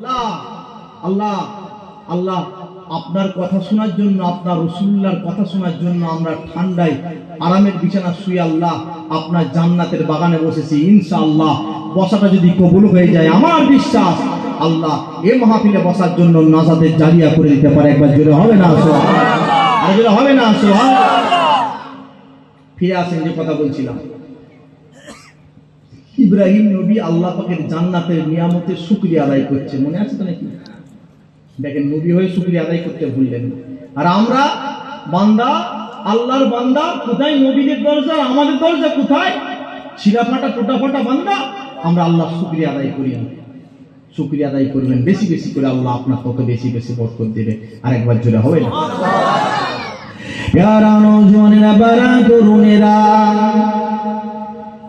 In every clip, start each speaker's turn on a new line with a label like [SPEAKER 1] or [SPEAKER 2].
[SPEAKER 1] আল্লাহ আল্লাহ আপনার কথা শোনার জন্য, আপনার রসুল্লার কথা শোনার জন্য আমরা ঠান্ডায় আরামের বিছানা শুয়ে আল্লাহ আপনার জান্নাতের বাগানে বসেছি, ইনশাআল্লাহ। বসাটা যদি কবুল হয়ে যায়, আমার বিশ্বাস আল্লাহ এ মাহফিলে বসার জন্য নাজাদের জারিয়া করে দিতে পারে। একবার জোরে হবে না আসো আর জোরে হবে না আসো ফিরে আসেন যে কথা বলছিলাম। ইব্রাহিম নবী আল্লাহ পাকের জান্নাতের নিয়ামতের শুক্রিয়া আদায় করছে। মনে আছে তো নাকি? দেখেন নবী হয়ে শুক্রিয়া আদায় করতে ভুললেন আর আমরা বান্দা আল্লাহর বান্দা কোথায় নবীদের দরজা আমাদের দরজা কোথায়? ছিঁড়া ফাটা টোটা ফাটা বান্দা আমরা আল্লাহ শুক্রিয়া আদায় করি না। শুক্রিয়া আদায় করবেন। বেশি বেশি করে আল্লাহ আপনার তত বেশি বেশি বরকত দেবে। আর একবার জোরে হবে না? নজওয়ানেরা বারা তরুণেরা।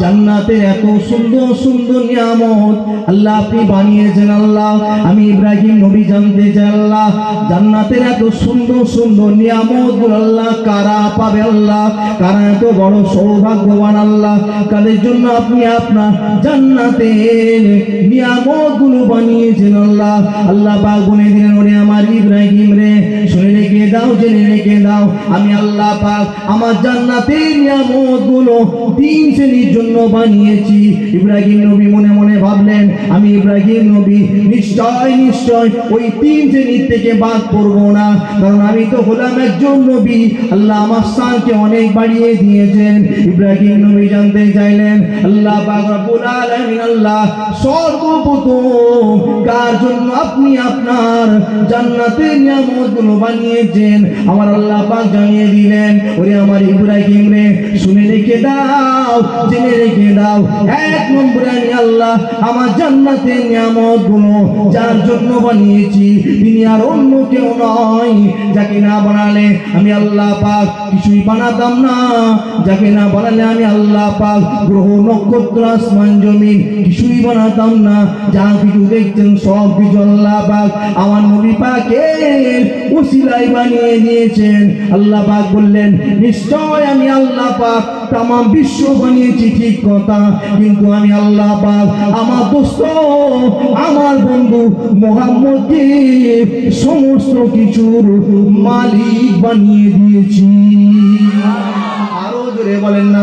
[SPEAKER 1] জান্নাতের এত সুন্দর সুন্দর নিয়ামত আল্লাহ আপনি বানিয়েছেন আল্লাহ। আমি ইব্রাহিম নবী জানতে চাই আল্লাহ। জান্নাতের এত সুন্দর সুন্দর নিয়ামত আল্লাহ কারা পাবে আল্লাহ? কারা এত বড় সৌভাগ্যবান আল্লাহ? কাদের জন্য আপনি আপনার জান্নাতের নিয়ামতগুলো বানিয়েছেন আল্লাহ? আল্লাহ পাক বলে দিলেন, ওরে আমার ইব্রাহিম রে, শুনে রেখে দাও, জেনে রেখে দাও। আমি আল্লাহ পাক আমার জান্নাতের নিয়ামতগুলো তিন শ্রেণির জন্য বানিয়েছি। ইব্রাহিম নবী মনে মনে ভাবলেন, আমি ইব্রাহিম নবী, নিশ্চয় নিশ্চয় ওই তিন শ্রেণির থেকে বাদ পড়ব না। কারণ আমি তো হলাম একজন নবী। আল্লাহ আমার স্থানকে অনেক বাড়িয়ে দিয়েছেন। ইব্রাহিম নবী জানতে চাইলেন, আল্লাহ আল্লাহ সর্বপ্রথম কার জন্য আপনি আপনার জান্নাতের নিয়ামতগুলো বানিয়েছেন? আমার আল্লাহ পাক জানিয়ে দিলেন, ওরে আমার ইব্রাহিম রে, শুনে রেখে দাও, জেনে রেখে দাও। এক নম্বরে আল্লাহ আমার জান্নাতের নিয়ামতগুলো যার জন্য বানিয়েছি। তিনি আর অন্য কেউ নয়, যাকে না বানালে আমি আল্লাহ পাক কিছুই বানাতাম না। যাকে না বানালে আমি আল্লাহ পাক গ্রহ, নক্ষত্র, আসমান, জমিন কিছুই বানাতাম না। যা কিছু দেখছেন সব কিছু আল্লাহ পাক আমার নবী পাকের উসিলাই বানিয়ে দিয়েছেন। আল্লাহ পাক বললেন, নিশ্চয় আমি আল্লাহ পাক তাম বিশ্ব বানিয়েছি ঠিক কথা। কিন্তু আমি আল্লাহ পাক আমার দোস্ত, আমার বন্ধু মোহাম্মদকে সমস্ত কিছুর মালিক বানিয়ে দিয়েছি। আরও জোরে বলেন না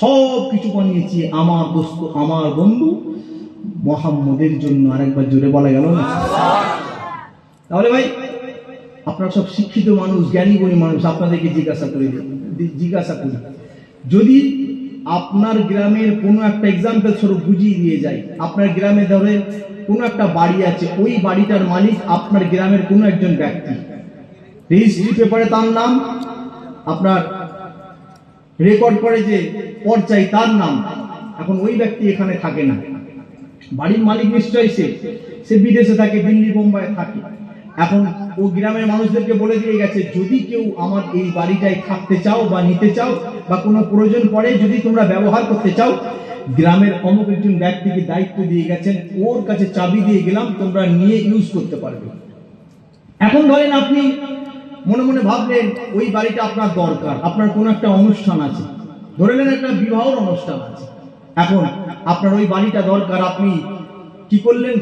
[SPEAKER 1] সব কিছু বানিয়েছি আমার দোস্ত, আমার বন্ধু মোহাম্মদের জন্য আরেকবার জোরে বলা গেল না? তাহলে ভাই, আপনারা সব শিক্ষিত মানুষ, জ্ঞানী গুণী মানুষ, আপনাদেরকে জিজ্ঞাসা করে জিজ্ঞাসা করি। যদি আপনার গ্রামের কোনো একটা এক্সাম্পল স্বরূপ বুঝিয়ে দিয়ে যায় আপনার গ্রামে ধরে কোনো একটা বাড়ি আছে, ওই বাড়িটার মালিক আপনার গ্রামের কোনো একজন ব্যক্তি। রেজিস্ট্রি পেপারে তার নাম, আপনার রেকর্ড করে যে পর্যায় তার নাম। এখন ওই ব্যক্তি এখানে থাকে না। বাড়ির মালিক নিশ্চয়ই সে। সে বিদেশে থাকে, দিল্লি বোম্বাই থাকে। এখন ও গ্রামের মানুষদেরকে বলে দিয়ে গেছে, যদি কেউ আমার এই বাড়িটায় থাকতে চাও বা নিতে চাও বা কোনো প্রয়োজন পড়ে, যদি তোমরা ব্যবহার করতে চাও, গ্রামের অমুক একজন ব্যক্তিকে দায়িত্ব দিয়ে গেছেন। ওর কাছে চাবি দিয়ে গেলাম, তোমরা নিয়ে ইউজ করতে পারবে। এখন ধরেন আপনি মনে মনে ভাবলেন, ওই বাড়িটা আপনার দরকার, আপনার কোনো একটা অনুষ্ঠান আছে। ধরে নেন একটা বিবাহর অনুষ্ঠান আছে। এখন আপনার ওই বাড়িটা দরকার, আপনি কি করলেন?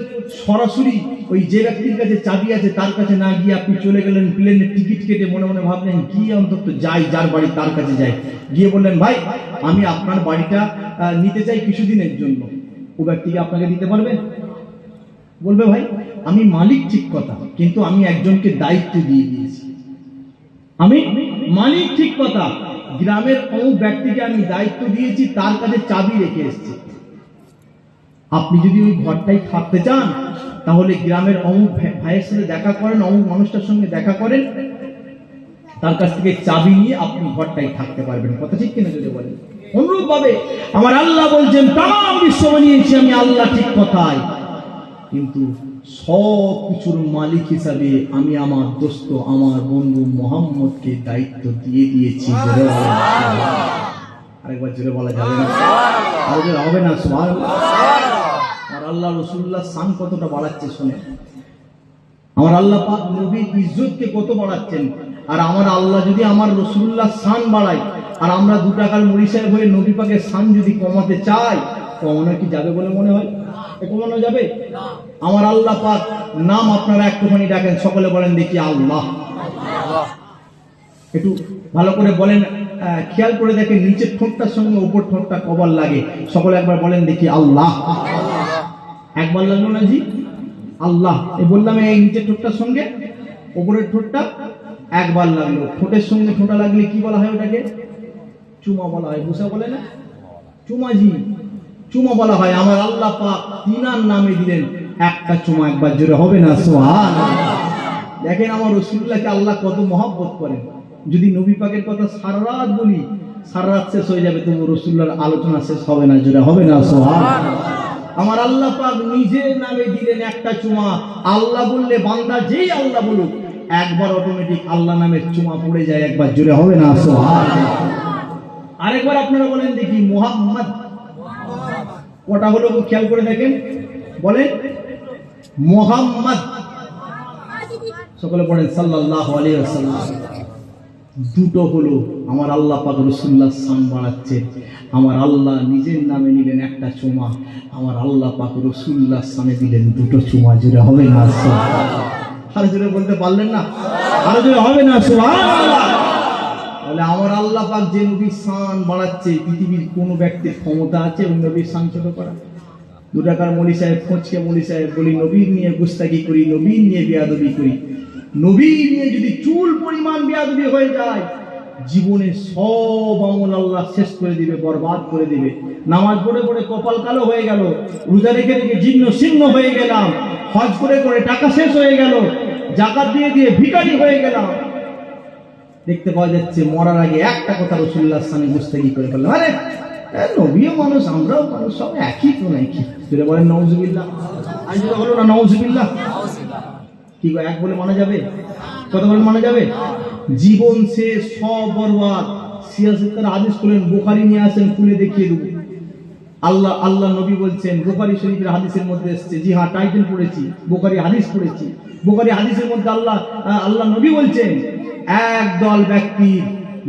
[SPEAKER 1] সরাসরি ওই যে ব্যক্তির কাছে চাবি আছে, তার কাছে না গিয়ে আপনি চলে গেলেন, প্লেনের টিকিট কেটে মনে মনে ভাবলেন, কি অন্তত যাই, যার বাড়ি তার কাছে যাই। গিয়ে বললেন, ভাই, আমি আপনার বাড়িটা নিতে চাই কিছুদিনের জন্য। ও ব্যক্তিকে আপনাকে দিতে পারবেন বলবে, ভাই, আমি মালিক ঠিক কথা, কিন্তু আমি একজনকে দায়িত্ব দিয়ে দিয়েছি। আমি মালিক ঠিক কথা, গ্রামের অমুক ব্যক্তিকে আমি দায়িত্ব দিয়েছি, তার কাছে চাবি রেখে এসেছি। আপনি যদি ওই ঘরটাই থাকতে চান, তাহলে গ্রামের অমুক ভাই- ভাইয়ের সাথে দেখা করেন, অমুক মানুষটার সঙ্গে দেখা করেন। তার কাছ থেকে চাবি নিয়ে আপনি ঘরটাই থাকতে পারবেন। কথা ঠিক কিনা যদি বলেন? অনুরূপ ভাবে আমার আল্লাহ বলছেন তাম বিশ্ব বানিয়েছি আমি আল্লাহ ঠিক কথায়। কিন্তু সব কিছুর মালিক হিসাবে আমি আমার দোস্ত, আমার বন্ধু মোহাম্মদকে দায়িত্ব দিয়ে দিয়েছি। আরেকবার জোরে বলা যাবে না। আর হবে না? সুভাষ আর আল্লাহ রসুল্লাহ সান কতটা বাড়াচ্ছে শুনে। আমার আল্লাহ পাক নবীর ইজ্জতকে কত বাড়াচ্ছেন। আর আমার আল্লাহ যদি আমার রসুল্লাহ সান বাড়ায়, আর আমরা দু টাকার মুড়ি হয়ে নবী পাকের সান যদি কমাতে চাই, কমানো কি যাবে বলে মনে হয়? কমানো যাবে? আমার আল্লাহ পাক নাম আপনারা একটুখানি ডাকেন, সকলে বলেন দেখি আল্লাহ। একটু ভালো করে বলেন খেয়াল করে দেখেন নিচের ঠোঁটটার সঙ্গে উপর ঠোঁটটা কবার লাগে। সকলে একবার বলেন দেখি আল্লাহ। একবার লাগল না জি? আল্লাহ। এ বললাম এই নিচের ঠোঁটটার সঙ্গে, উপরের ঠোঁটটা একবার লাগল। ঠোঁটের সঙ্গে ঠোঁটা লাগলে কি বলা হয় ওটাকে? চুমা বলা হয় বুসা বলে না? চুমাজি চুমা বলা হয়, আমার আল্লাহ পাক তিনার নামে দিলেন, একটা চুমা একবার জোরে হবে না সোহান দেখেন আমার রসুল্লাহকে আল্লাহ কত মহব্বত করেন। যদি নবী পাকের কথা সারা রাত বলি, সারা রাত শেষ হয়ে যাবে, তবু রসুল্লাহর আলোচনা শেষ হবে না, জোরে হবে না সোহান আমার আল্লাহ পাক নিজের নামে দিলেন একটা চুমা। আল্লাহ বললে, বান্দা যেই আল্লাহ বলুক, একবার অটোমেটিক আল্লাহ নামের চুমা পড়ে যায়, একবার জোরে হবে না সোহান আরেকবার আপনারা বলেন দেখি, মোহাম্মদ কটা হলো খেয়াল করে দেখেন। বলেন, মোহাম্মদ। সকলে বলেন ওয়াসাল্লাম। দুটো হলো আমার আল্লাহ পাক রসুল্লাহ সান বাড়াচ্ছে আমার আল্লাহ নিজের নামে নিলেন একটা চুমা। আমার আল্লাহ পাক রসুল্লাহ সামনে দিলেন দুটো চুমা। জুড়ে হবে না? আর জোরে বলতে পারলেন না? আরও জোরে হবে না? সুবহানাল্লাহ। তাহলে আমার আল্লাহ পাক যে নবীর শান বাড়াচ্ছে, পৃথিবীর কোনো ব্যক্তির ক্ষমতা আছে ওই নবীর শান ছোট করা? দু টাকার মলি সাহেব খোঁজকে মলি সাহেব বলি, নবীর নিয়ে গুস্তাকি করি, নবীর নিয়ে বিয়াদবি করি। নবীর নিয়ে যদি চুল পরিমাণ বিয়াদবি হয়ে যায়, জীবনে সব আমল আল্লাহ শেষ করে দিবে, বরবাদ করে দিবে। নামাজ পড়ে পড়ে কপাল কালো হয়ে গেল, রোজা রেখে রেখে জীর্ণ শীর্ণ হয়ে গেলাম, হজ করে করে টাকা শেষ হয়ে গেল, জাকাত দিয়ে দিয়ে ভিখারি হয়ে গেলাম। দেখতে পাওয়া যাচ্ছে, মরার আগে একটা কথা রসুল্লাহ স্থানে মুস্তাকি করে ফেললাম আরে নবীও মানুষ, আমরাও মানুষ সব একই তো নাকি? সেটা বলেন নওজুবিল্লাহ আজ যেটা হলো না নওজুবিল্লাহ কি এক বলে মানা যাবে? কত বলে মানা যাবে? জীবন শেষ সব বরবাদ সিয়াসতের আদেশ করলেন, বোখারি নিয়ে আসেন, খুলে দেখিয়ে দেবো। আল্লাহ আল্লাহ নবী বলছেন, বোখারি শরীফের হাদিসের মধ্যে এসেছে, জি হ্যাঁ টাইটেল পড়েছি, বোখারি হাদিস পড়েছি। বোখারি হাদিসের মধ্যে আল্লাহ আল্লাহ নবী বলছেন এক দল ব্যক্তি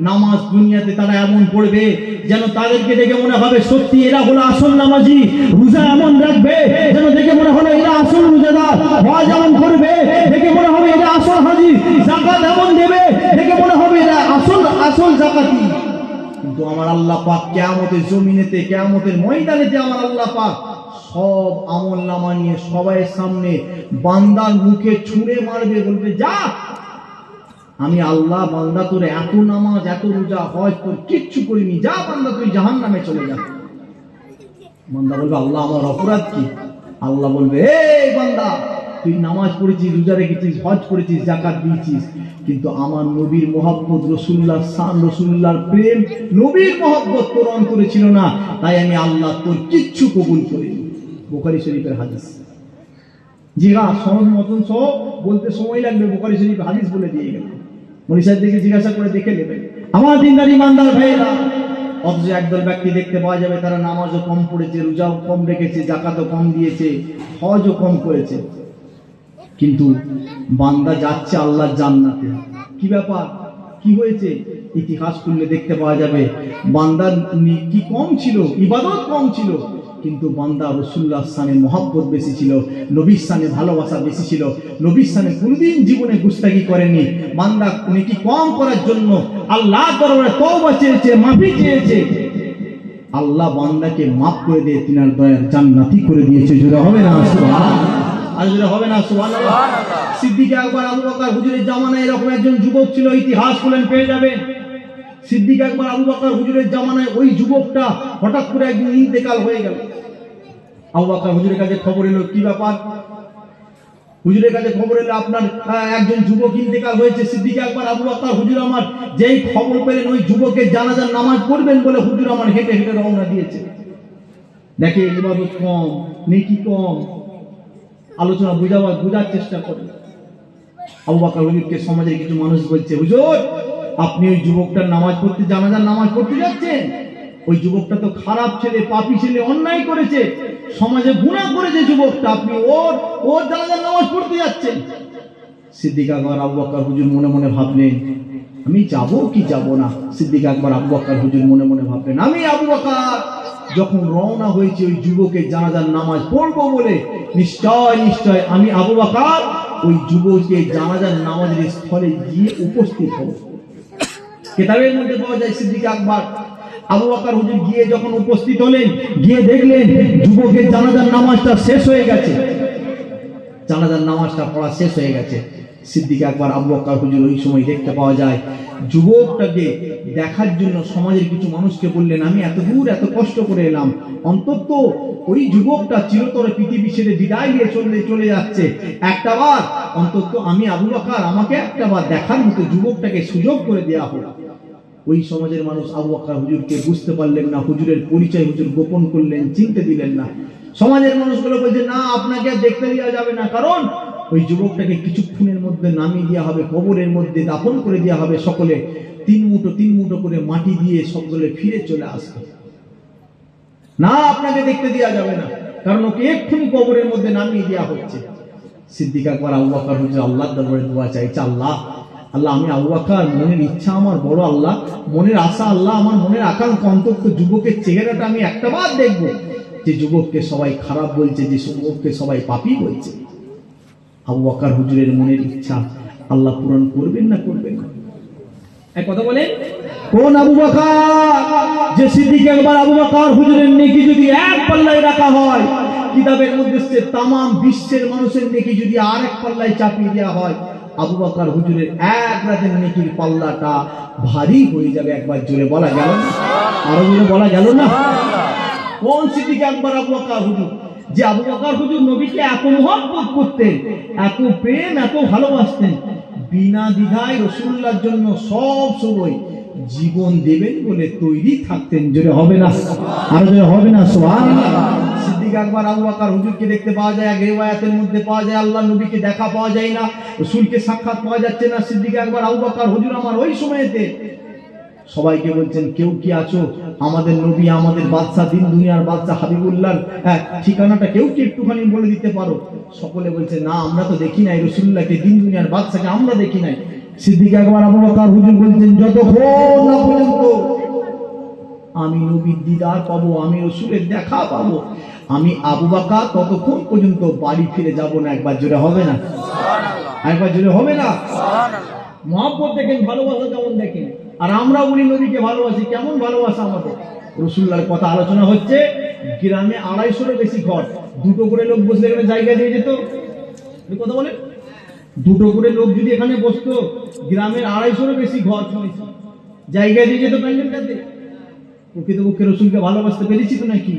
[SPEAKER 1] নামাজ দুনিয়াতে তারা এমন পড়বে যেন তাদেরকে দেখে মনে হবে সত্যি এরা হলো আসল নামাজি। রোজা এমন রাখবে যেন দেখে মনে হলো এরা আসল রোজাদার। হজ এমন করবে, দেখে মনে হবে এরা আসল হাজি। জাকাত এমন দেবে, দেখে মনে হবে এরা আসল আসল জাকাতি। কিন্তু আমার আল্লাহ পাক কেয়ামতের জমিনেতে, কেয়ামতের ময়দানেতে আমার আল্লাহ পাক সব আমল নামা নিয়ে সবাই সামনে বান্দার মুখে ছুঁড়ে মারবে, বলবে, যা আমি আল্লাহ বান্দা তোর এত নামাজ, এত রোজা, হজ তোর কিচ্ছু করিনি। যা বান্দা তুই জাহান নামে চলে যা। বান্দা বলবে, আল্লাহ আমার অপরাধ কি? আল্লাহ বলবে, এই বান্দা, তুই নামাজ পড়েছিস, রোজা রেখেছিস, হজ করেছিস জাকাত দিয়েছিস, কিন্তু আমার নবীর মোহাম্মদ রসুল্লাহ সান রসুল্লাহর প্রেম, নবীর মোহাম্মদ তোর অন্তরে ছিল না। তাই আমি আল্লাহ তোর কিচ্ছু কবুল করিনি। বোখারি শরীফের হাদিস। জি হ্যাঁ সনদ মতন সহ বলতে সময় লাগবে, বোখারি শরীফ হাদিস বলে দিয়ে গেল মনি থেকে জিজ্ঞাসা করে দেখে নেবেন। আমার দিনদার ইমানদার ভাইয়েরা, অথচ একদল ব্যক্তি দেখতে পাওয়া যাবে তারা নামাজও কম পড়েছে, রোজাও কম রেখেছে, জাকাতও কম দিয়েছে, হজও কম করেছে। কিন্তু বান্দা যাচ্ছে আল্লাহর জান্নাতে। কি ব্যাপার? কি হয়েছে? ইতিহাস খুললে দেখতে পাওয়া যাবে। বান্দার কি কম ছিল? ইবাদত কম ছিল। কিন্তু বান্দা রসুল্লাহ স্থানে মহাব্বত বেশি ছিল নবীর স্থানে ভালোবাসা বেশি ছিল। নবীর স্থানে কোনোদিন জীবনে গুস্তাকি করেনি বান্দা নেকি কম করার জন্য আল্লাহ দরবারে তওবা চেয়েছে মাফি চেয়েছে। আল্লাহ বান্দাকে মাফ করে দিয়ে তিনার দয়ার জান্নাতি করে দিয়েছে। জোরে হবে না? সুবহানাল্লাহ। আর জোরে হবে না? সুবহানাল্লাহ। সিদ্দিক একবার আবু বকর হুজুরের জামানায় এরকম একজন যুবক ছিল ইতিহাস খুলেন পেয়ে যাবেন। সিদ্দিক একবার আবু বকর হুজুরের জামানায় ওই যুবকটা হঠাৎ করে একদিন ইন্তেকাল হয়ে গেল। আবু হুজুরের কাছে খবর এলো, কি ব্যাপার? হুজুরের কাছে খবর এলো, আপনার একজন যুবক ইন্তেকাল হয়েছে, সিদ্দিক একবার আবু বকর হুজুর আমার, যেই খবর পেলেন, ওই যুবকের জানাজার নামাজ পড়বেন বলে হুজুর আমার হেঁটে হেঁটে রওনা দিয়েছে। দেখে ইবাদত কম, নেকি কম, আলোচনা বুঝাবার, বোঝার চেষ্টা করে আবু বকর হুজুরকে সমাজের কিছু মানুষ বলছে, হুজুর, আপনি ওই যুবকটার নামাজ পড়তে, জানাজার নামাজ পড়তে যাচ্ছেন? ওই যুবকটা তো খারাপ ছেলে, পাপি ছেলে, অন্যায় করেছে। সমাজে গুণা করেছে যুবকটা, আপনি ওর ওর জানাজার নামাজ পড়তে যাচ্ছেন। সিদ্দিক আকবর, আবু বকর হুজুর মনে মনে ভাবলেন, আমি যাব কি যাব না? সিদ্দিক আকবর, আবু বকর হুজুর মনে মনে ভাবলেন, আমি আবু বকর যখন রওনা হয়েছে ওই যুবকের জানাজার নামাজ পড়ব বলে, নিশ্চয় নিশ্চয় আমি আবু বকর ওই যুবকের জানাজার নামাজের স্থলে গিয়ে উপস্থিত হব। কেতাবের মধ্যে পাওয়া যায় সিদ্দিক আকবর আবু বকর হুজুর গিয়ে যখন উপস্থিত হলেন, গিয়ে দেখলেন যুবকের জানাজার নামাজটা শেষ হয়ে গেছে। জানাজার নামাজটা পড়া শেষ হয়ে গেছে। সিদ্দিক একবার আবু বকর হুজুর ওই সময় দেখতে পাওয়া যায়, যুবকটাকে দেখার জন্য সমাজের কিছু মানুষকে বললেন, আমি এত দূর এত কষ্ট করে এলাম। অন্তত ওই যুবকটা চিরতরে পৃথিবী ছেড়ে বিদায় নিয়ে চলে চলে যাচ্ছে। একটা বার, অন্তত আমি আবু বকর, আমাকে একটা বার দেখার মতো যুবকটাকে সুযোগ করে দেওয়া হোক। ওই সমাজের মানুষ আবু হুজুরকে বুঝতে পারলেন না, হুজুরের পরিচয় হুজুর গোপন করলেন, চিনতে দিলেন না। সমাজের মানুষগুলো বলছে, না, আপনাকে দেখতে দেওয়া যাবে না। কারণ ওই যুবকটাকে কিছুক্ষণের মধ্যে নামিয়ে দেওয়া হবে, কবরের মধ্যে দাফন করে দেওয়া হবে সকলে। তিন মুঠো তিন মুঠো করে মাটি দিয়ে সকলে ফিরে চলে আসবে। না, আপনাকে দেখতে দেওয়া যাবে না। কারণ ওকে এক্ষুনি কবরের মধ্যে নামিয়ে দেওয়া হচ্ছে। সিদ্দিক আকবর বকর হুজুর আল্লাহর দরবারে দোয়া চাইছে, আল্লাহ আল্লাহ, আমি আবু বকর, মনের ইচ্ছা আমার, বড় আল্লাহ, মনের আশা আল্লাহ, আমার মনের আকাঙ্ক্ষা অন্তত যুবকের চেহারাটা আমি একটা বার দেখব। যে যুবককে সবাই খারাপ বলছে, যে যুবককে সবাই পাপী বলছে। আবু বকর হুজুরের মনের ইচ্ছা আল্লাহ পূরণ করবেন না করবেন? না এক কথা বলেন। কোন আবু বকর? যে সিদ্দিক একবার আবু বকর হুজুরের নেকি যদি এক পাল্লায় রাখা হয়, কিতাবের মধ্যে তাম বিশ্বের মানুষের নেকি যদি আরেক পাল্লায় চাপিয়ে দেওয়া হয় আবু বকর হুজুরের এক রাতের নেকির পাল্লাটা ভারী হয়ে যাবে একবার জোরে, বলা গেল না? আরও জোরে বলা গেল না? কোন সিদ্দিক একবার আবু বকর হুজুর? যে আবু বকর হুজুর নবীকে এত মহব্বত করতেন, এত প্রেম, এত ভালোবাসতেন, বিনা দ্বিধায় রসুল্লাহর জন্য সব সময় জীবন দেবেন বলে তৈরি থাকতেন। জোরে হবে না? আরও জোরে হবে না? সোহান সবাইকে বলছেন কেউ কি আছো? আমাদের নবী আমাদের বাদশা দিন দুনিয়ার বাদশা হাবিবুল্লাহ হ্যাঁ, ঠিকানাটা কেউ কি একটুখানি বলে দিতে পারো? সকলে বলছে না আমরা তো দেখি নাই রসুল্লাহকে দিন দুনিয়ার বাদশাকে আমরা দেখি নাই। সিদ্দিক একবার হুজুর বলছেন যতক্ষণ না পর্যন্ত আমি নবীর দিদার পাবো আমি রসুলের দেখা পাবো আমি আবু বাকা ততক্ষণ পর্যন্ত বাড়ি ফিরে যাব না। একবার জোরে হবে না? একবার জোরে হবে না? মহাব্বত দেখেন ভালোবাসা কেমন দেখেন আর আমরা উনি নদীকে ভালোবাসি কেমন ভালোবাসা আমাদের? রসুল্লার কথা আলোচনা হচ্ছে গ্রামে আড়াইশোরও বেশি ঘর দুটো করে লোক বসলে এখানে জায়গা দিয়ে যেত। কথা বলে দুটো করে লোক যদি এখানে বসতো গ্রামের আড়াইশোরও বেশি ঘর শুনেছি জায়গা দিয়ে যেত প্যান্ডেলটাতে। প্রকৃতপক্ষে রসুলকে ভালোবাসতে পেরেছি তো নাকি?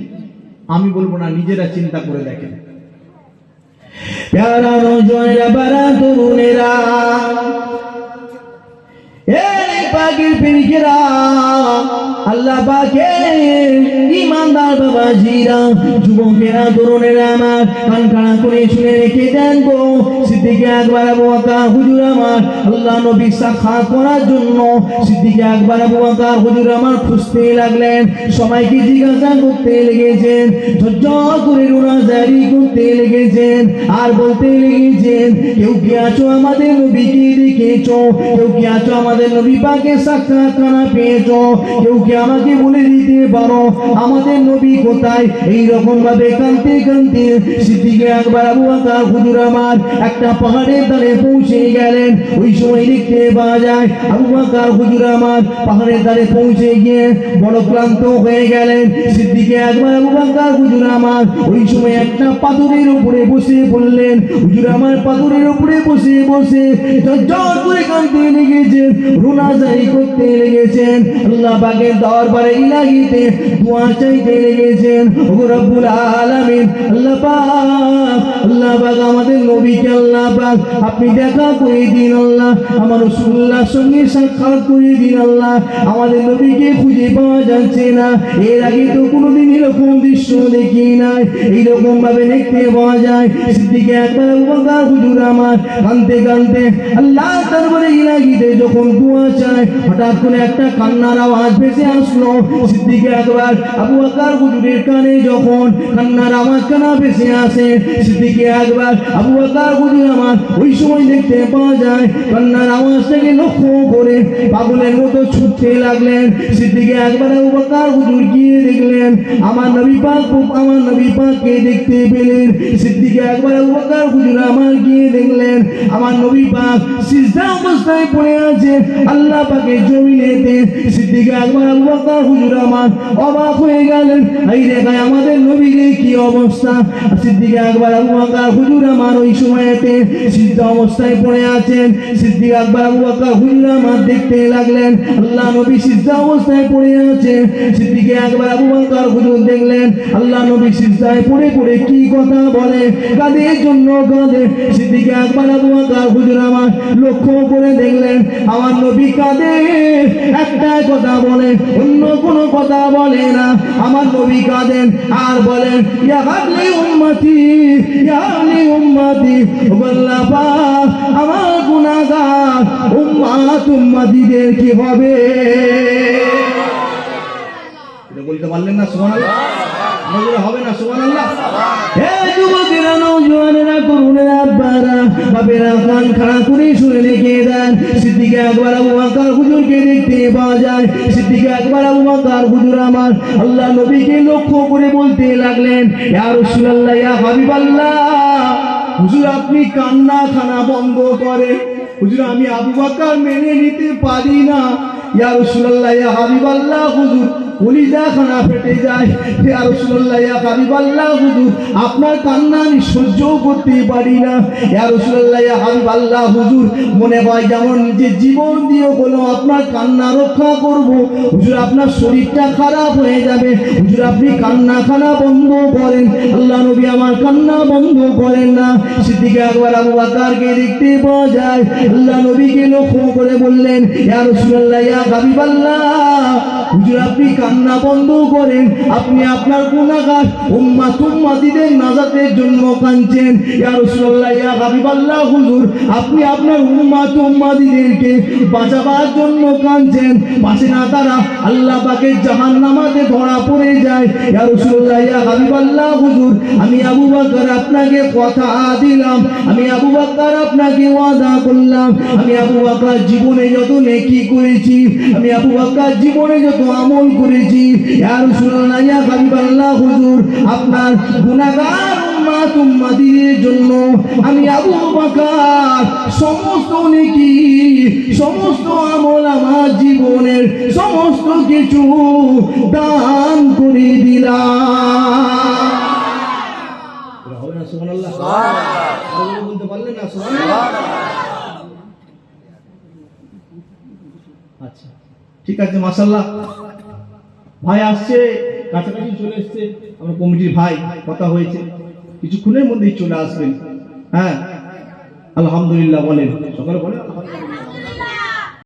[SPEAKER 1] আমি বলব না নিজেরা চিন্তা করে দেখেন। প্যারা নজরা বারা তরুণেরা এই পাখির আল্লাহ পাকে ইমানদার বাবা জিরা যুবকেরা, তরুণেরা আমার কান খাড়া করে শুনে রেখে দেন গো। সিদ্দিকে একবার বকর, হুজুর আমার, আল্লাহ নবী সাক্ষাৎ করার জন্য সিদ্দিকে একবার বকর, হুজুর আমার খুঁজতে লাগলেন, সবাইকে জিজ্ঞাসা করতে লেগেছেন ঝরঝর করে রোনা জারি করতে লেগেছেন, আর বলতে লেগেছেন, কেউ কি আছো আমাদের নবীকে দেখেছ? কেউ কি আছো আমাদের নবী পাকে সাক্ষাৎ করা পেয়েছ। কেউ কি আমাকে বলে দিতে পারো? আমাদের নবী কোথায়? এই রকম ভাবে কানতে কানতে সিদ্দিকে একবার আবু বকর, হুজুর আমার একটা পাহাড়ের ধারে পৌঁছে গেলেন। ওই সময় দেখতে পাওয়া যায় আবু বকর, হুজুর আমার পাহাড়ের ধারে পৌঁছে গিয়ে বড় ক্লান্ত হয়ে গেলেন। সিদ্দিকে একবার আবু বকর, হুজুর আমার ওই সময় একটা পাথরের উপরে বসে বললেন হুজুর আমার পাথরের উপরে বসে বসে জট করে কাঁদতে লেগেছেন রোনাজারি করতে লেগেছেন, আল্লাহ পাকের দরবারে ইলাহিতে দোয়া চাইতে লেগেছেন। ও রব্বুল আলামিন, আল্লাহ পাক আল্লাহ পাক আমাদের নবীকে আল্লাহ পাক, আপনি দেখা করে দিন আল্লাহ, আমার রাসূলুল্লাহর সঙ্গে সাক্ষাৎ করে দিন আল্লাহ, আমাদের নবীকে খুঁজে পাওয়া যাচ্ছে না। এর আগে তো কোনোদিন এরকম দৃশ্য দেখি নাই এইরকম ভাবে দেখতে পাওয়া যায়। সিদ্দিকে একবার হুজুর আমার, কানতে কানতে আল্লাহ দরবারে ইলাহিতে যখন দোয়া চায় হঠাৎ করে একটা কান্নার আওয়াজ ভেসে আসলো। সিদ্দিকে একবার আবু বকর হুজুরের কানে যখন কান্নার আওয়াজ কানা ভেসে আসে, সিদ্দিকে একবার আবু বকর হুজুর আমার ওই সময় দেখতে পাওয়া যায়, কান্নার আওয়াজটাকে লক্ষ্য করে পাগলের মতো ছুটতে লাগলেন। সিদ্দিকে একবার আবু বকর হুজুর গিয়ে দেখলেন, আমার নবী পাক আমার নবী পাককে দেখতে পেলেন। সিদ্দিকে একবার আবু বকর হুজুর আমার গিয়ে দেখলেন, আমার নবী পাক সিজদা অবস্থায় পড়ে আছে। আল্লাহ পাকে জমিনেতে সিদ্দিকে হুজুর আমার অবাক হয়ে গেলেন। এই আমাদের কি অবস্থা? হুজুর আমার ওই সিজদা অবস্থায় পড়ে আছেন। সিদ্দিক হুজুর আমার দেখতে লাগলেন। আল্লাহ নবী সিজদা অবস্থায় পড়ে বকর, হুজুর দেখলেন, আল্লাহ নবী সিজদায় পড়ে পড়ে কি কথা বলে? কাদের জন্য কাঁদে সিদ্দিকে একবার আবু হুজুর আমার লক্ষ্য করে দেখলেন, আমার নবী কাঁদে একটাই কথা বলে, অন্য কোনো কথা বলে না। আমার নবী কাঁদেন আর বলেন, ইয়া হাবলি উম্মতি, ইয়া হাবলি উম্মতি, বল্লা পাক আমার গুনাহগার, উম্মাত উম্মতিদের কি হবে? বলতে পারলেন না নজরে একবার একবার আমার আল্লাহ লক্ষ্য করে বলতে লাগলেন আপনি কান্না খানা বন্ধ করেন। হুজুর, আমি আবু বকর মেনে নিতে পারি না। ইয়া রাসূলুল্লাহ, ইয়া হাবিবাল্লাহ, হুজুর আপনার কান্না রক্ষা করব। হুজুর, আপনার শরীরটা খারাপ হয়ে যাবে। হুজুর, আপনি কান্না খানা বন্ধ করেন। আল্লাহ নবী আমার কান্না বন্ধ করেন না। সিদ্দিকে একবার আবু বকরকে দেখতে পাওয়া যায়। আল্লাহ নবীকে লক্ষ্য করে বললেন আপনি কান্না বন্ধ করেন। আপনি আপনার গুনাহগার উম্মাত উম্মাতিদের নাজাতের জন্য কাঁদছেন। ইয়া হুজুর, আপনি আপনার উম্মাত উম্মাতিদেরকে বাঁচাবার জন্য কাঁদছেন। পাশে না তারা আল্লাহ পাকের জাহান্নামাতে ধরা পড়ে যায়। ইয়া রাসূলুল্লাহ, ইয়া হাবিবাল্লাহ, হুজুর, আমি আবু বকর আপনাকে কথা দিলাম। আমি আবু বকর আপনাকে ওয়াদা করলাম। আমি আবু বকর জীবনে যত নেকি করেছি, আমি আবু বকর জীবনে যত আমল করেছি। ইয়া রাসূলুল্লাহ ইয়া হুজুর, আপনার গুনাহগার জন্য আমি আবু সমস্ত নেকি, সমস্ত আমল আমার জীবনের সমস্ত কিছু দান করে দিলাম। আচ্ছা ঠিক আছে, মাশাআল্লাহ। ভাই আসছে, কাছাকাছি চলে এসছে। আমার কমিটির ভাই, কথা হয়েছে। কিছুক্ষণের মধ্যেই চলে আসবেন। হ্যাঁ আলহামদুলিল্লাহ বলেন। সকালে বলেন